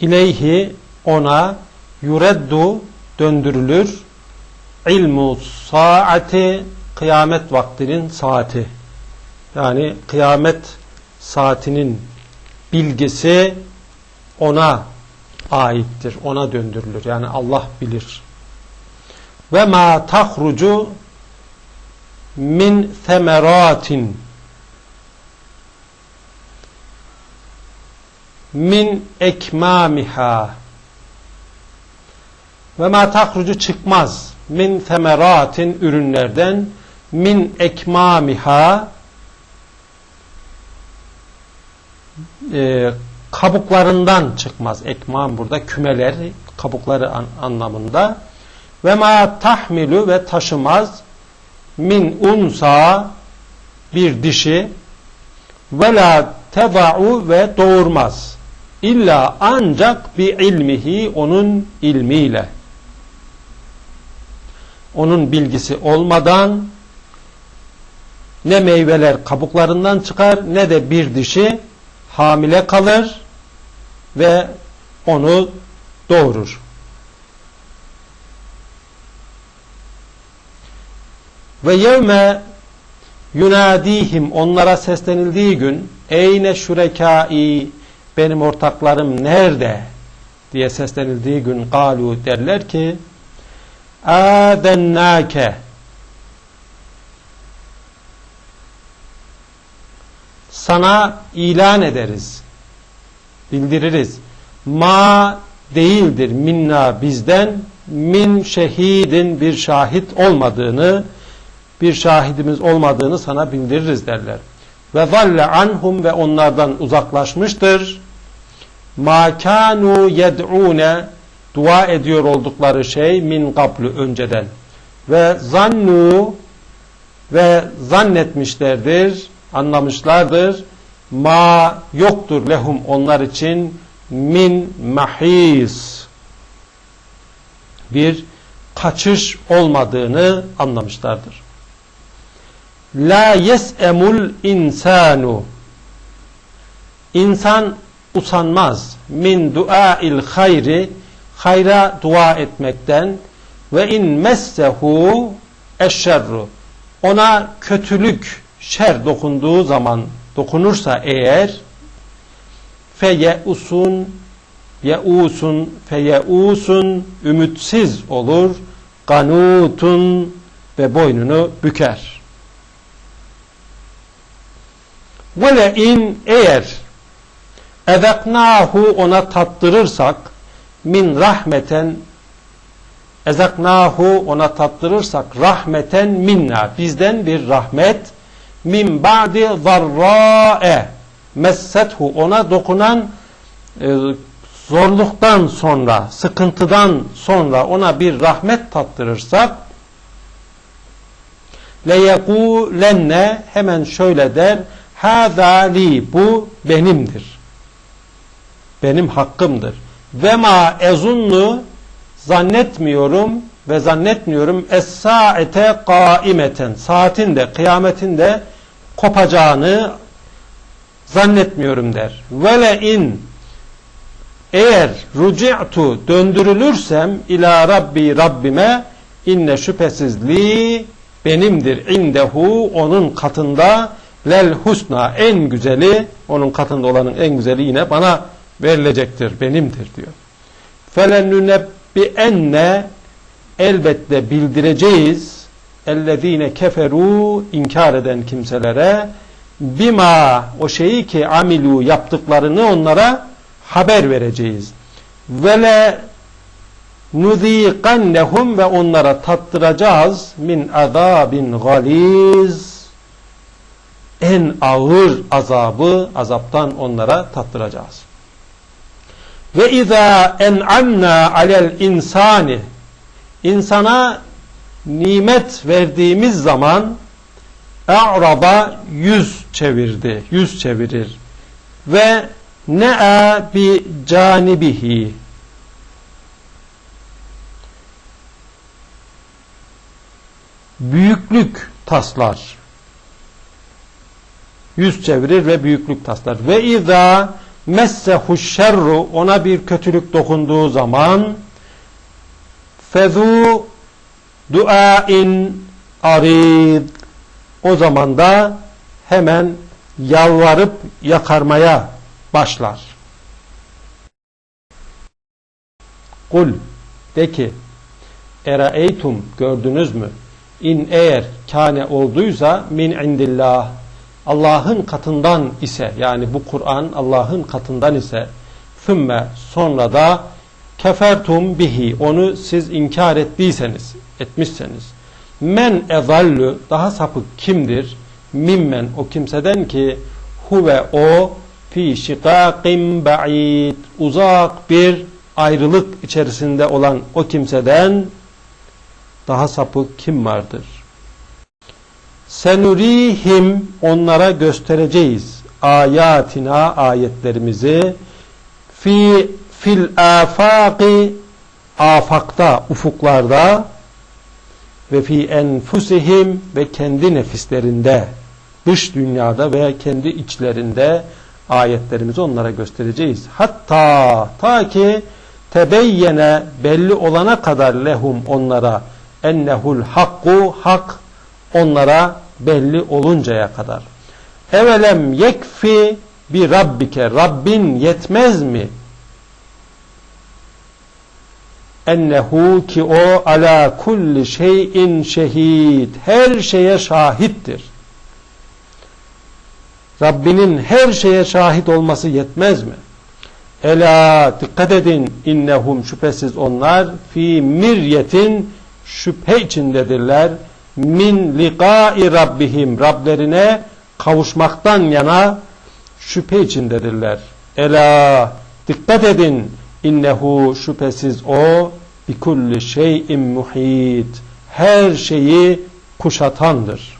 İleyhi ona yureddu döndürülür. İlmu saati kıyamet vaktinin saati. Yani kıyamet saatinin bilgisi ona aittir. Ona döndürülür. Yani Allah bilir. Ve ma tahrucu min semeratin min ekmamiha. Ve ma tahrucu çıkmaz. Min semeratin ürünlerden. Min ekmamiha. E, kabuklarından çıkmaz. Ekmam burada kümeler kabukları an, anlamında. Ve ma tahmilu ve taşımaz. Min unsa bir dişi. Ve la teba'u ve doğurmaz. İlla ancak bir ilmihi onun ilmiyle. Onun bilgisi olmadan ne meyveler kabuklarından çıkar ne de bir dişi hamile kalır ve onu doğurur. Ve yevme yunadihim onlara seslenildiği gün eyne şurekai benim ortaklarım nerede diye seslenildiği gün galu derler ki adennake sana ilan ederiz bildiririz ma değildir minna bizden min şehidin bir şahit olmadığını bir şahidimiz olmadığını sana bildiririz derler. Ve zalle anhum ve onlardan uzaklaşmıştır. Ma kanu yed'une dua ediyor oldukları şey min qablu önceden. Ve zannu ve zannetmişlerdir, anlamışlardır. Ma yoktur lehum onlar için min mahis bir kaçış olmadığını anlamışlardır. La yes'emul insanu İnsan usanmaz. Min duail hayri hayra dua etmekten. Ve in messehu eşşerru. Ona kötülük şer dokunduğu zaman dokunursa eğer feyeusun yeusun feyeusun ümitsiz olur ganutun ve boynunu büker. Ve in eğer ezeknahu ona tattırırsak min rahmeten ezeknahu ona tattırırsak rahmeten minna bizden bir rahmet min ba'di zarra'e messethu ona dokunan e, zorluktan sonra sıkıntıdan sonra ona bir rahmet tattırırsak leyekûlenne hemen şöyle der Hâzâli bu benimdir. Benim hakkımdır. Ve ma ezunnu zannetmiyorum ve zannetmiyorum es-saate kaimeten saatin de kıyametin de kopacağını zannetmiyorum der. Ve le in eğer ruci'tu döndürülürsem ila Rabbi Rabbime inne şüphesizliği benimdir indehu onun katında lel husna en güzeli onun katında olanın en güzeli yine bana verilecektir benimdir diyor. Felennünebbi enne elbette bildireceğiz ellezine keferu inkar eden kimselere bima o şeyi ki amilu yaptıklarını onlara haber vereceğiz. Vele nuzikannehum ve onlara tattıracağız min azabin galiz en ağır azabı azaptan onlara tattıracağız. Ve izâ en'amnâ alel insani insana nimet verdiğimiz zaman e'raba yüz çevirdi, yüz çevirir. Ve ne'a bi canibihi büyüklük taslar yüz çevirir ve büyüklük taslar. Ve izâ messehu şerru ona bir kötülük dokunduğu zaman fezu duain arid o zaman da hemen yalvarıp yakarmaya başlar. Kul de ki Eraeytum gördünüz mü? İn eğer kane olduysa min indillah Allah'ın katından ise yani bu Kur'an Allah'ın katından ise fümme sonra da kefertum bihi onu siz inkar ettiyseniz etmişseniz men ezallu daha sapık kimdir? Mimmen o kimseden ki huve o fi şikakim ba'id uzak bir ayrılık içerisinde olan o kimseden daha sapık kim vardır? Senurihim onlara göstereceğiz ayatina ayetlerimizi fi fil afaki afakta ufuklarda ve fi enfusihim ve kendi nefislerinde dış dünyada veya kendi içlerinde ayetlerimizi onlara göstereceğiz. Hatta ta ki tebeyyene belli olana kadar lehum onlara ennehul hakku hak onlara belli oluncaya kadar. Evelem yekfi bir Rabbike Rabbin yetmez mi? Ennehu ki o ala kulli şeyin şehid her şeye şahittir. Rabbinin her şeye şahit olması yetmez mi? Ela dikkat edin innehum şüphesiz onlar fi miryetin şüphe içindedirler min liqai rabbihim Rablerine kavuşmaktan yana şüphe içindedirler. Ela dikkat edin innehu şüphesiz o bi kulli şeyin muhit her şeyi kuşatandır.